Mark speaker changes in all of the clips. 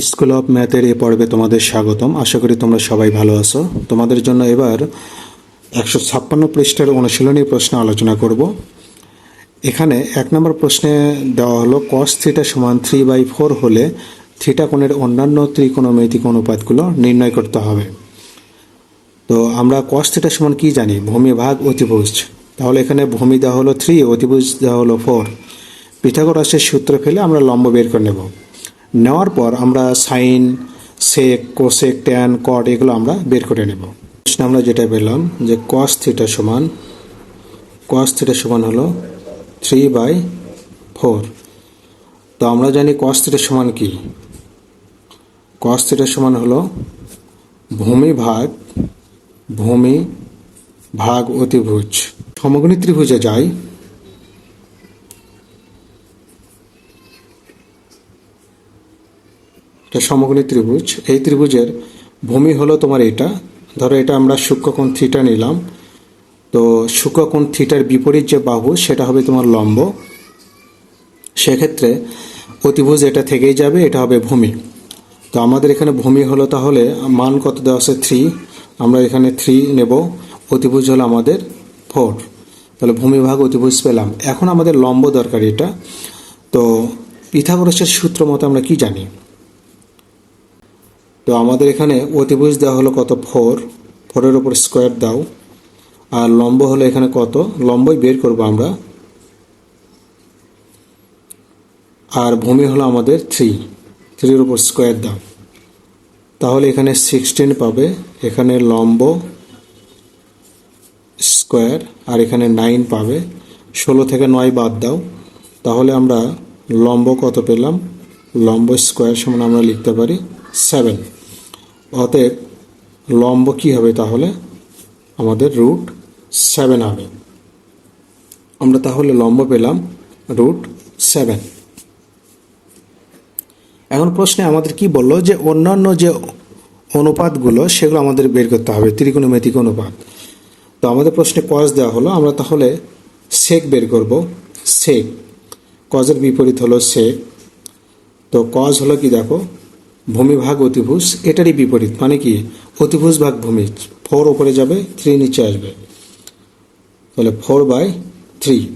Speaker 1: School of ম্যাথের এ পর্বে তোমাদের স্বাগতম। আশা করি তোমরা সবাই ভালো আছো। তোমাদের জন্য এবার একশো ছাপ্পান্ন পৃষ্ঠার অনুশীলনী প্রশ্ন আলোচনা করব। এখানে এক নম্বর প্রশ্নে দেওয়া হলো কস থিটা সমান থ্রি বাই ফোর হলে থিটা কোণের অন্যান্য ত্রিকোণমিতিক অনুপাতগুলো নির্ণয় করতে হবে। তো আমরা কস থিটা সমান কি জানি? ভূমি ভাগ অতিভুজ। তাহলে এখানে ভূমি দেওয়া হলো থ্রি অতিভুজ দেওয়া হলো ফোর পিথাগোরাসের সূত্র ফেলে আমরা লম্ব বের করে নেব। নেওয়ার পর আমরা sine sec cosec tan cot এগুলো আমরা বের করে নেব। প্রশ্নে আমরা যেটা পেলাম যে কস থিটা সমান কস থিটা সমান হলো থ্রি বাই ফোর তো আমরা জানি কস থিটা সমান কি? কস থিটা সমান হলো ভূমি ভাগ ভূমি ভাগ অতিভুজ। সমগ্রী ত্রিভুজে যাই এটা সমগ্রী ত্রিভুজ, এই ত্রিভুজের ভূমি হলো তোমার এটা। ধরো এটা আমরা সূক্ষ্মকোণ থিটা নিলাম। তো সূক্ষ্মকোণ থিটার বিপরীত যে বাহু, সেটা হবে তোমার লম্ব। সেক্ষেত্রে অতিভুজ এটা থেকেই যাবে, এটা হবে ভূমি। তো আমাদের এখানে ভূমি হলো তাহলে মান কত দেওয়া আছে? থ্রি আমরা এখানে থ্রি নেব। অতিভুজ হলো আমাদের ফোর তাহলে ভূমি ভাগ অতিভুজ পেলাম। এখন আমাদের লম্ব দরকার এটা। তো পিথাগোরাসের সূত্র মতো আমরা কি জানি? তো আমাদের এখানে অতিভুজ দেওয়া হলো কত? ফোর। ফোরের ওপর স্কোয়ার দাও। আর লম্ব হলো এখানে কত? লম্বই বের করব আমরা। আর ভূমি হলো আমাদের থ্রি। থ্রির ওপর স্কোয়ার দাও। তাহলে এখানে সিক্সটিন পাবে। এখানে লম্ব স্কোয়ার আর এখানে নাইন পাবে। ষোলো থেকে নয় বাদ দাও। তাহলে আমরা লম্ব কত পেলাম? লম্ব স্কোয়ার সমান আমরা লিখতে পারি সেভেন। অতএব লম্ব কি হবে তাহলে? আমাদের রুট সেভেন হবে। আমরা তাহলে লম্ব পেলাম রুট সেভেন এখন প্রশ্নে আমাদের কি বলল যে অন্যান্য যে অনুপাতগুলো, সেগুলো আমাদের বের করতে হবে, ত্রিকোণমিতিক অনুপাত। তো আমাদের প্রশ্নে কজ দেওয়া হলো, আমরা তাহলে সেক বের করব সেক কজের বিপরীত হলো সেক তো কজ হলো কি দেখো? ভূমি ভাগ অতিভুজ, এটারই বিপরীত মানে কি? অতিভুজ ভাগ ভূমি, ফোর ওপরে যাবে থ্রি নিচে আসবে। তাহলে ফোর বাই থ্রি।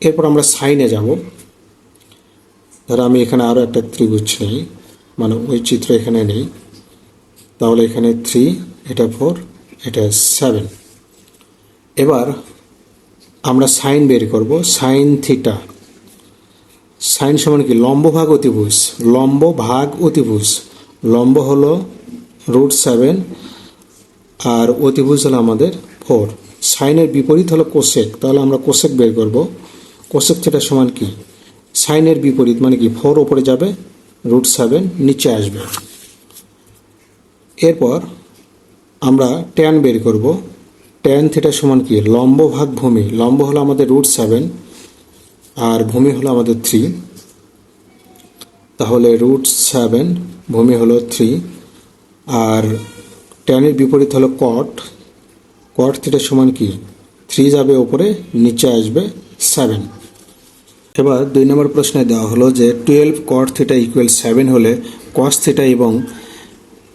Speaker 1: এরপর আমরা সাইনে যাব। ধরো আমি এখানে আরও একটা ত্রিভুজ নেই মানে ওই চিত্র এখানে নেই। তাহলে এখানে থ্রি, এটা ফোর, এটা সেভেন। এবার আমরা সাইন বের করব, সাইন থিটা। সাইন সমান কি? লম্ব ভাগ অতিভুজ। লম্ব ভাগ অতিভুজ। লম্ব হলো রুট সেভেন আর অতিভুজ হলো আমাদের ফোর। সাইনের বিপরীত হলো কোশেক তাহলে আমরা কোশেক বের করব। কোশেক থিটা সমান কি? সাইনের বিপরীত মানে কি? ফোর ওপরে যাবে, রুট সেভেন নিচে আসবে। এরপর আমরা ট্যান বের করব। ট্যান থিটা সমান কি? লম্ব ভাগ ভূমি। লম্ব হলো আমাদের রুট সেভেন। আর ভূমি হলো আমাদের থ্রি তাহলে রুট সেভেন ভূমি হলো থ্রি আর ট্যানের বিপরীত হলো কট কট থিটা সমান কি? থ্রি যাবে ওপরে নিচে আসবে সেভেন এবার দুই নম্বর প্রশ্নে দেওয়া হলো যে twelve cot theta equal seven হলে কস থিটা এবং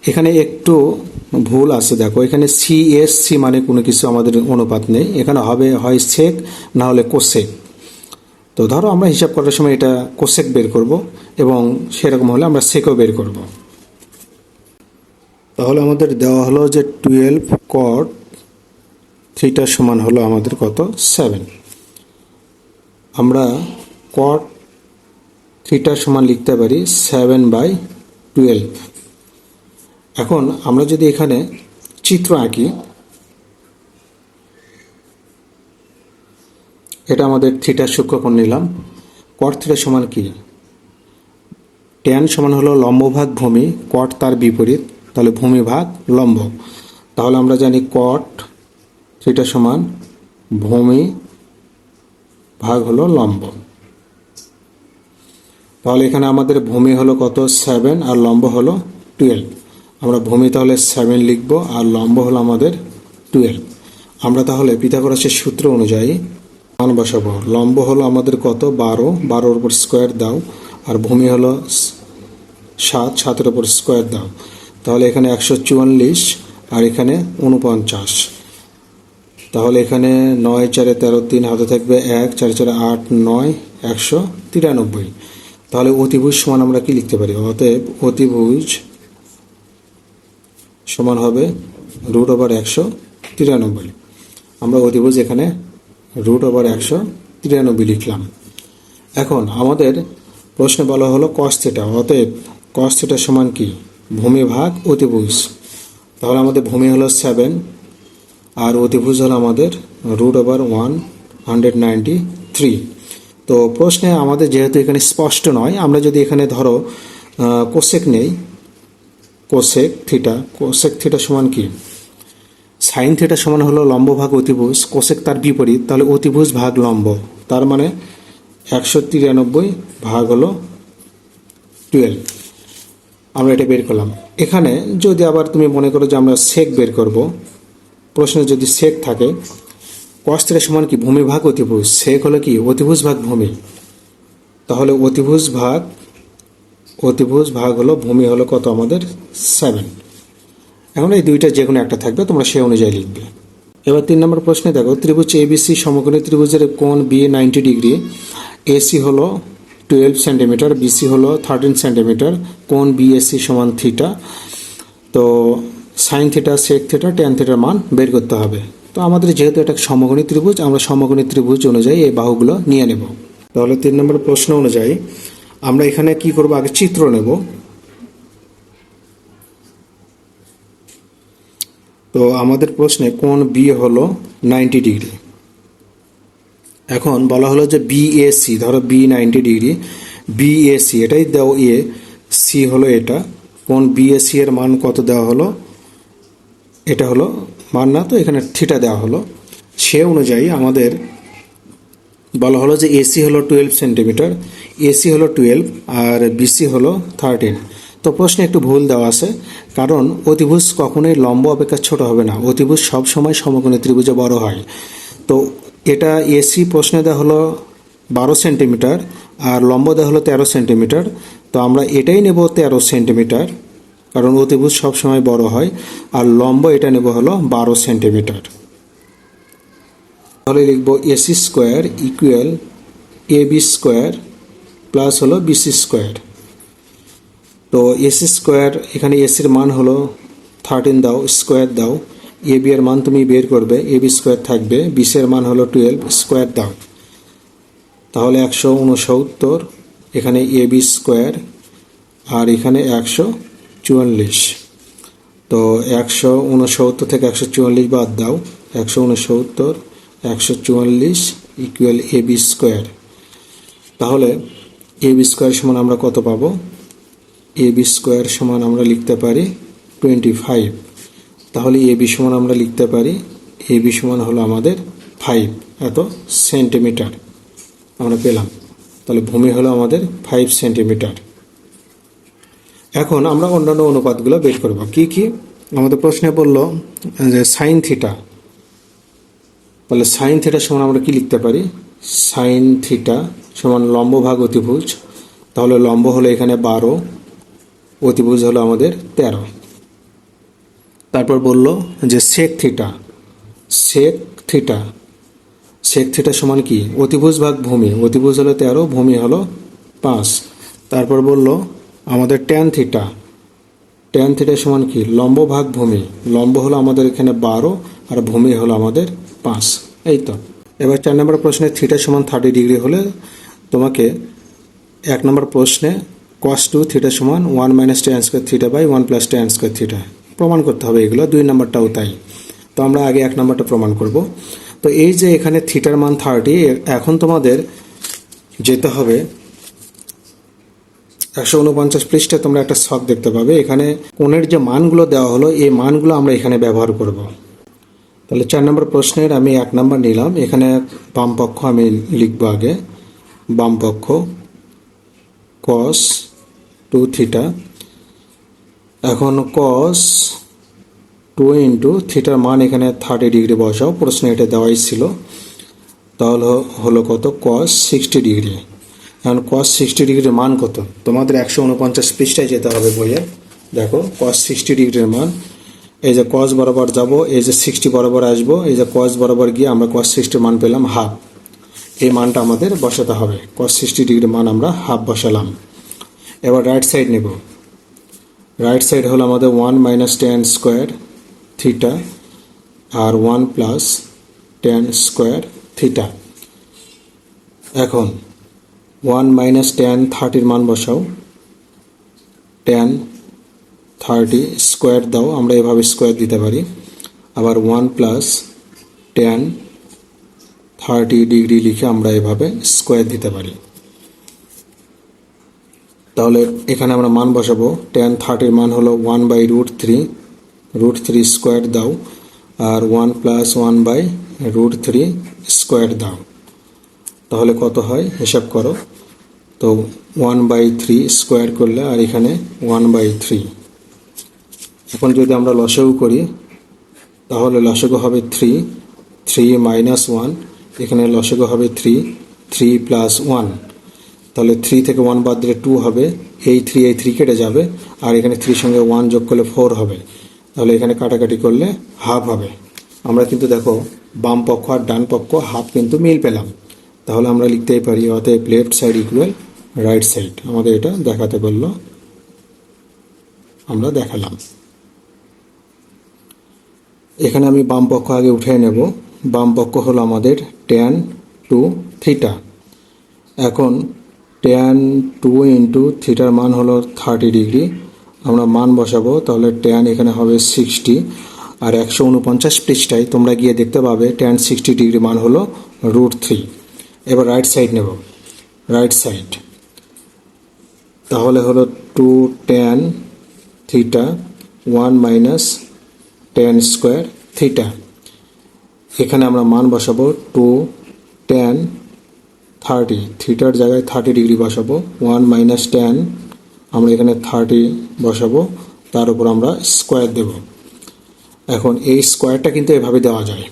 Speaker 1: এখানে একটু ভুল আছে, দেখো। এখানে সি এস সি মানে কোনো কিছু আমাদের অনুপাত নেই। এখানে হবে হয় সেক না হলে কোসেক তো ধরো আমরা হিসাব করার সময় এটা কোসেক বের করব এবং সেরকম হলে আমরা সেকও বের করব। তাহলে আমাদের দেওয়া হলো যে টুয়েলভ কট থ্রিটার সমান হলো আমাদের কত? সেভেন আমরা কট থ্রিটার সমান লিখতে পারি সেভেন বাই টুয়েলভ এখন আমরা যদি এখানে চিত্র আঁকি এটা আমাদের থিটার সূক্ষ্মকোণ নিলাম। কট থিটা সমান কি? ট্যান সমান হলো লম্বভাগ ভূমি কট তার বিপরীত, তাহলে ভূমি ভাগ লম্ব। তাহলে আমরা জানি কট থিটা সমান ভূমি ভাগ হলো লম্ব। তাহলে এখানে আমাদের ভূমি হলো কত? সেভেন আর লম্ব হলো টুয়েলভ আমরা ভূমি তাহলে সেভেন লিখব আর লম্ব হলো আমাদের টুয়েলভ আমরা তাহলে পিথাগোরাসের সূত্র অনুযায়ী মান বসাবো। লম্ব হলো আমাদের কত? বারো। বারোর উপর স্কোয়ার দাও। আর ভূমি হলো সাত। সাতের ওপর স্কোয়ার দাও। তাহলে এখানে একশো চুয়াল্লিশ আর এখানে উনপঞ্চাশ তাহলে এখানে নয় চারে তেরো তিন হাতে থাকবে এক, চারে চারে আট, নয়, একশো তিরানব্বই। তাহলে অতিভুজ সমান আমরা কি লিখতে পারি? অতএব অতিভুজ সমান হবে রুট ওভার একশো তিরানব্বই। আমরা অতিভুজ এখানে রুট ওভার একশো তিরানব্বই লিখলাম। এখন আমাদের প্রশ্নে বলা হলো কস থেটা অতএব কস থেটা সমান কি? ভূমি ভাগ অতিভুজ। তাহলে আমাদের ভূমি হলো সেভেন আর অতিভুজ হলো আমাদের root over one hundred ninety three তো প্রশ্নে আমাদের যেহেতু এখানে স্পষ্ট নয়, আমরা যদি এখানে ধরো কোসেক নেই কোসেক থিটা কোসেক থিটা সমান কি? সাইন থিটা সমান হলো লম্ব ভাগ অতিভুজ কোসেক তার বিপরীত, তাহলে অতিভুজ ভাগ লম্ব। তার মানে একশো তিরানব্বই ভাগ হলো টুয়েলভ। আমরা এটা বের করলাম। এখানে যদি আবার তুমি মনে করো যে আমরা সেক বের করব, প্রশ্নে যদি সেক থাকে কস থেকে সমান কি? ভূমি ভাগ অতিভুজ। সেক হলো কি? অতিভুজ ভাগ ভূমি। তাহলে অতিভুজ ভাগ অতিভুজ ভাগ হলো, ভূমি হলো কত? আমাদের সেভেন এখন এই দুইটা যে কোনো একটা থাকবে, তোমরা সেই অনুযায়ী লিখবে। এবার তিন নম্বর প্রশ্নে দেখো, ত্রিভুজ এবিসি সমকোণী ত্রিভুজের কোণ বি নাইনটি ডিগ্রি, এসি হলো টুয়েলভ সেন্টিমিটার, বিসি হলো থার্টিন সেন্টিমিটার, কোণ বিএসসি সমান থিটা। তো sine theta, sec theta tan থিটার মান বের করতে হবে। তো আমাদের যেহেতু এটা সমকোণী ত্রিভুজ, আমরা সমকোণী ত্রিভুজ অনুযায়ী এই বাহুগুলো নিয়ে নেব। তাহলে তিন নম্বর প্রশ্ন অনুযায়ী আমরা এখানে কি করব? আগে চিত্র নেব। তো আমাদের প্রশ্নে কোন বি হলো নাইনটি ডিগ্রি এখন বলা হলো যে বিএসি ধরো বি নাইনটি ডিগ্রি বিএসি এটাই দাও এ সি হলো এটা, কোন বিএসি এর মান কত দেওয়া হলো? এটা হলো মান না, তো এখানে থিটা দেওয়া হলো। সে অনুযায়ী আমাদের বলা হলো যে এসি হলো টুয়েলভ সেন্টিমিটার এসি হলো টুয়েলভ আর বিসি হলো থার্টিন তো প্রশ্নে একটু ভুল দেওয়া আছে। কারণ অতিভুজ কখনোই লম্ব অপেক্ষা ছোট হবে না। অতিভুজ সবসময় সমকোণী ত্রিভুজে বড় হয়। তো এটা এসি প্রশ্নে দেওয়া হলো বারো সেন্টিমিটার আর লম্ব দেওয়া হলো তেরো সেন্টিমিটার। তো আমরা এটাই নেব তেরো সেন্টিমিটার, কারণ অতিভুজ সবসময় বড় হয়। আর লম্ব এটা নেব হলো বারো সেন্টিমিটার। তাহলে লিখব AC square equal A B square plus হলো বিসি স্কোয়ার তো এসি স্কোয়ার এখানে এসির মান হলো থার্টিন দাও স্কোয়ার দাও। এ বি এর মান তুমি বের করবে এ বি স্কোয়ার থাকবে। বিসের মান হলো টুয়েলভ স্কোয়ার দাও। তাহলে একশো উনসত্তর, এখানে এ বি স্কোয়ার আর এখানে একশো চুয়াল্লিশ। তো একশো উনসত্তর থেকে একশো চুয়াল্লিশ বাদ দাও। একশো উনসত্তর, একশো চুয়াল্লিশ ইকুয়াল এ বি স্কোয়ার তাহলে এ বি স্কোয়ার সমান আমরা কত পাবো? এ বি স্কোয়ার সমান আমরা লিখতে পারি টোয়েন্টি ফাইভ তাহলে এ বি সমান আমরা লিখতে পারি এ বি সমান হলো আমাদের ফাইভ এত সেন্টিমিটার আমরা পেলাম। তাহলে ভূমি হলো আমাদের ফাইভ সেন্টিমিটার এখন আমরা অন্যান্য অনুপাতগুলো বের করব। কি কি? আমাদের প্রশ্নে বলল যে সাইন থিটা তাহলে সাইন থিটা সমান আমরা কি লিখতে পারি? সাইন থিটা সমান লম্ব ভাগ অতিভুজ। তাহলে লম্ব হলো এখানে বারো অতিভুজ হলো আমাদের তেরো। তারপর বলল যে sec theta sec theta sec theta সমান কি? অতিভুজ ভাগ ভূমি। অতিভুজ হলো তেরো, ভূমি হলো পাঁচ। তারপর বলল আমাদের ট্যান থিটা ট্যান থিটা সমান কি? লম্ব ভাগ ভূমি। লম্ব হলো আমাদের এখানে বারো আর ভূমি হলো আমাদের পাঁচ। এই তো। এবার চার নম্বর প্রশ্নে থিটা সমান থার্টি ডিগ্রি হলে তোমাকে এক নম্বর প্রশ্নে কস টু থিটা সমান one minus tan square theta by one plus tan square theta প্রমাণ করতে হবে এগুলো, দুই নম্বরটাও তাই। তো আমরা আগে এক নম্বরটা প্রমাণ করব। তো এই যে এখানে থিটার মান থার্টি এখন তোমাদের যেতে হবে একশো উনপঞ্চাশ পৃষ্ঠে, তোমরা একটা শখ দেখতে পাবে। এখানে কোণের যে মানগুলো দেওয়া হলো, এই মানগুলো আমরা এখানে ব্যবহার করব। তাহলে চার নম্বর প্রশ্নের আমি এক নম্বর নিলাম। এখানে বাম পক্ষ আমি লিখব আগে। বাম পক্ষ কস টু থিটা এখন কস টু ইন্টু থিটার মান এখানে থার্টি ডিগ্রি বসাও, প্রশ্নে এটা দেওয়াই ছিল। তাহলে হলো কত? কস সিক্সটি ডিগ্রি এখন কস সিক্সটি ডিগ্রির মান কত? তোমাদের একশো উনপঞ্চাশ পৃষ্ঠায় যেতে হবে বইয়ে। দেখো কস সিক্সটি ডিগ্রির মান। এই যে কস বরাবর যাব, এই যে সিক্সটি বরাবর আসব, এই যে কস বরাবর গিয়ে আমরা কস সিক্সটির মান পেলাম হাফ এই মানটা আমাদের বসাতে হবে। কস সিক্সটি ডিগ্রির মান আমরা হাফ বসালাম। এবার রাইট সাইড নেব। রাইট সাইড হলো আমাদের one minus tan square theta আর one plus tan square theta এখন ওয়ান মাইনাস টেন থার্টির মান বসাও। টেন থার্টি স্কোয়ার দাও, আমরা এভাবে স্কোয়ার দিতে পারি। আবার one plus tan thirty degree লিখে আমরা এভাবে স্কোয়ার দিতে পারি। তাহলে এখানে আমরা মান বসাবো। টেন থার্টির মান হলো one by root three root three square দাও। আর one plus one by root three square দাও। তাহলে কত হয়? হিসাব করো। তো ওয়ান বাই থ্রি স্কোয়ার করলে আর এখানে ওয়ান বাই থ্রি এখন যদি আমরা লসেও করি, তাহলে লসাগু হবে থ্রি থ্রি মাইনাস ওয়ান এখানে লসাগু হবে থ্রি থ্রি প্লাস ওয়ান তাহলে থ্রি থেকে ওয়ান বাদ দিলে টু হবে, এই থ্রি এই থ্রি কেটে যাবে, আর এখানে থ্রির সঙ্গে ওয়ান যোগ করলে ফোর হবে। তাহলে এখানে কাটাকাটি করলে হাফ হবে। আমরা কিন্তু দেখো, বাম পক্ষ আর ডান পক্ষ হাফ কিন্তু মিল পেলাম। তাহলে আমরা লিখতেই পারি, অতএব left side equal right side আমাদের এটা দেখাতে বলল। আমরা দেখালাম। এখানে আমি বাম পক্ষ আগে উঠে নেব। বাম পক্ষ হলো আমাদের টেন টু থিটা এখন টেন টু ইন্টু থিটার মান হলো থার্টি ডিগ্রি আমরা মান বসাবো, তাহলে টেন এখানে হবে সিক্সটি আর একশো উনপঞ্চাশ পৃষ্ঠায় তোমরা গিয়ে দেখতে পাবে টেন সিক্সটি ডিগ্রি মান হলো রুট থ্রি এবার রাইট সাইড নেব। রাইট সাইড তাহলে হলো two tan theta one minus tan square theta এখানে আমরা মান বসাবো টু টেন থার্টি, থিটার জায়গায় থার্টি ডিগ্রি বসাবো, ওয়ান মাইনাস টেন, আমরা এখানে থার্টি বসাবো, তার উপর আমরা স্কোয়ার দেব। এখন এই স্কোয়ারটা কিন্তু এভাবে দেওয়া যায়।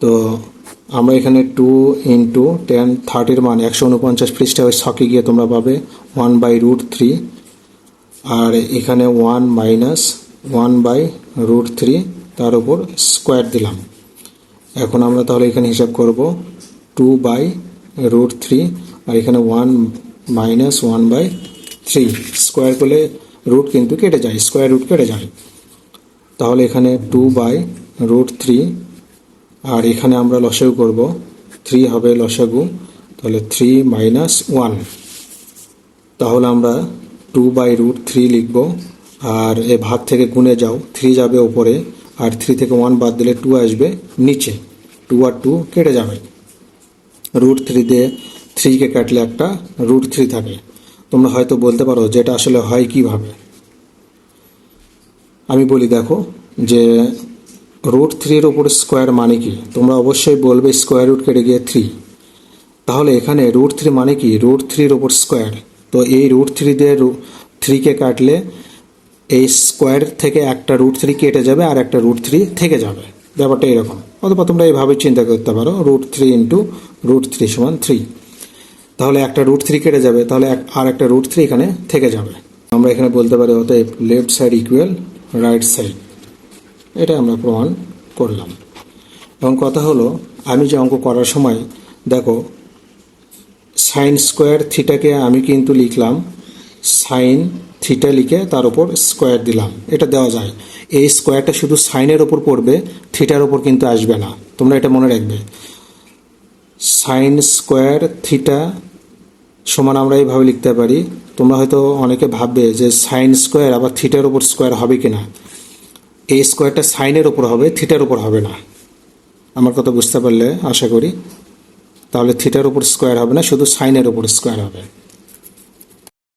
Speaker 1: তো আমরা এখানে টু ইন্টু টেন, থার্টির মান একশো উনপঞ্চাশ পৃষ্ঠা ওই ছকে গিয়ে তোমরা পাবে, ওয়ান বাই রুট থ্রি। আর এখানে one minus one by root three, তার উপর স্কোয়ার দিলাম। এখন আমরা তাহলে এখানে হিসাব করব, টু বাই রুট থ্রি আর এখানে one minus one by three square করলে রুট কিন্তু কেটে যায় স্কোয়ার রুট কেটে যায়। তাহলে এখানে টু বাই রুট থ্রি আর এখানে আমরা লসাগু করব। থ্রি হবে লসাগু, তাহলে থ্রি মাইনাস ওয়ান তাহলে আমরা টু বাই রুট থ্রি লিখব, আর এ ভাগ থেকে গুণে যাও থ্রি যাবে ওপরে আর থ্রি থেকে ওয়ান বাদ দিলে টু আসবে নিচে। টু আর টু কেটে যাবে। রুট থ্রি দিয়ে থ্রিকে কাটলে একটা রুট থ্রি থাকে। তোমরা হয়তো বলতে পারো যে এটা আসলে হয় কীভাবে। আমি বলি, দেখো, যে রুট থ্রির ওপর স্কোয়ার মানে কি? তোমরা অবশ্যই বলবে স্কোয়ার রুট কেটে গিয়ে থ্রি তাহলে এখানে রুট থ্রি মানে কি? রুট থ্রির ওপর স্কোয়ার তো এই রুট থ্রি দিয়ে থ্রিকে কাটলে এই স্কোয়ার থেকে একটা রুট থ্রি কেটে যাবে আর একটা রুট থ্রি থেকে যাবে। ব্যাপারটা এরকম। অথবা তোমরা এইভাবে চিন্তা করতে পারো। Root three into root three সমান থ্রি তাহলে একটা রুট থ্রি কেটে যাবে, তাহলে আর একটা রুট থ্রি এখানে থেকে যাবে। আমরা এখানে বলতে পারি অতএব left side equal right side এটা আমরা প্রমাণ করলাম। এবং কথা হলো, আমি যে অঙ্ক করার সময়, দেখো সাইন স্কোয়ার থিটাকে আমি কিন্তু লিখলাম সাইন থিটা লিখে তার উপর স্কোয়ার দিলাম। এটা দেওয়া যায়। এই স্কোয়ারটা শুধু সাইনের ওপর পড়বে থিটার ওপর কিন্তু আসবে না। তোমরা এটা মনে রাখবে। সাইন স্কোয়ার থিটা সমান আমরা এইভাবে লিখতে পারি। তোমরা হয়তো অনেকে ভাববে যে সাইন স্কোয়ার আবার থিটার উপর স্কোয়ার হবে কিনা। এই স্কোয়ারটা সাইনের ওপর হবে থিটার উপর হবে না। আমার কথা বুঝতে পারলে আশা করি। তাহলে থিটার উপর স্কোয়ার হবে না, শুধু সাইনের উপর স্কোয়ার হবে।